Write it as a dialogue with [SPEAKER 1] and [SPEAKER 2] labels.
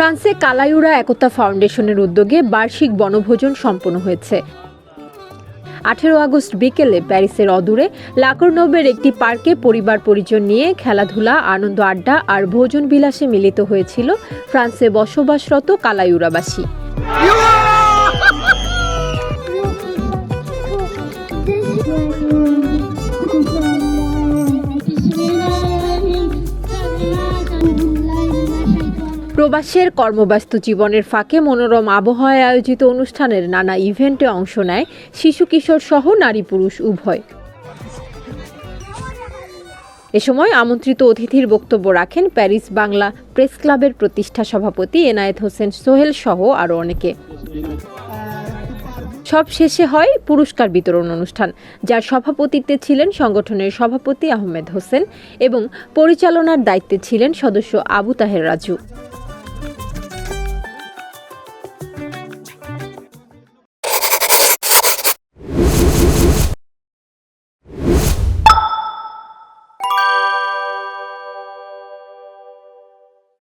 [SPEAKER 1] ফ্রান্সে কালাইউরা একতা ফাউন্ডেশনের উদ্যোগে বার্ষিক বনভোজন সম্পন্ন হয়েছে। আঠেরো আগস্ট বিকেলে প্যারিসের অদূরে লাকরনবের একটি পার্কে পরিবার পরিজন নিয়ে খেলাধুলা, আনন্দ আড্ডা আর ভোজন বিলাসে মিলিত হয়েছিল ফ্রান্সে বসবাসরত কালাইউরাবাসী। প্রবাসের কর্মব্যস্ত জীবনের ফাঁকে মনোরম আবহাওয়ায় আয়োজিত অনুষ্ঠানের নানা ইভেন্টে অংশ নেয় শিশু কিশোর সহ নারী পুরুষ উভয়। এ সময় আমন্ত্রিত অতিথির বক্তব্য রাখেন প্যারিস বাংলা প্রেস ক্লাবের প্রতিষ্ঠা সভাপতি এনায়েত হোসেন সোহেল সহ আরও অনেকে। সব শেষে হয় পুরস্কার বিতরণ অনুষ্ঠান, যার সভাপতিত্বে ছিলেন সংগঠনের সভাপতি আহমেদ হোসেন এবং পরিচালনার দায়িত্বে ছিলেন সদস্য আবু তাহের রাজু।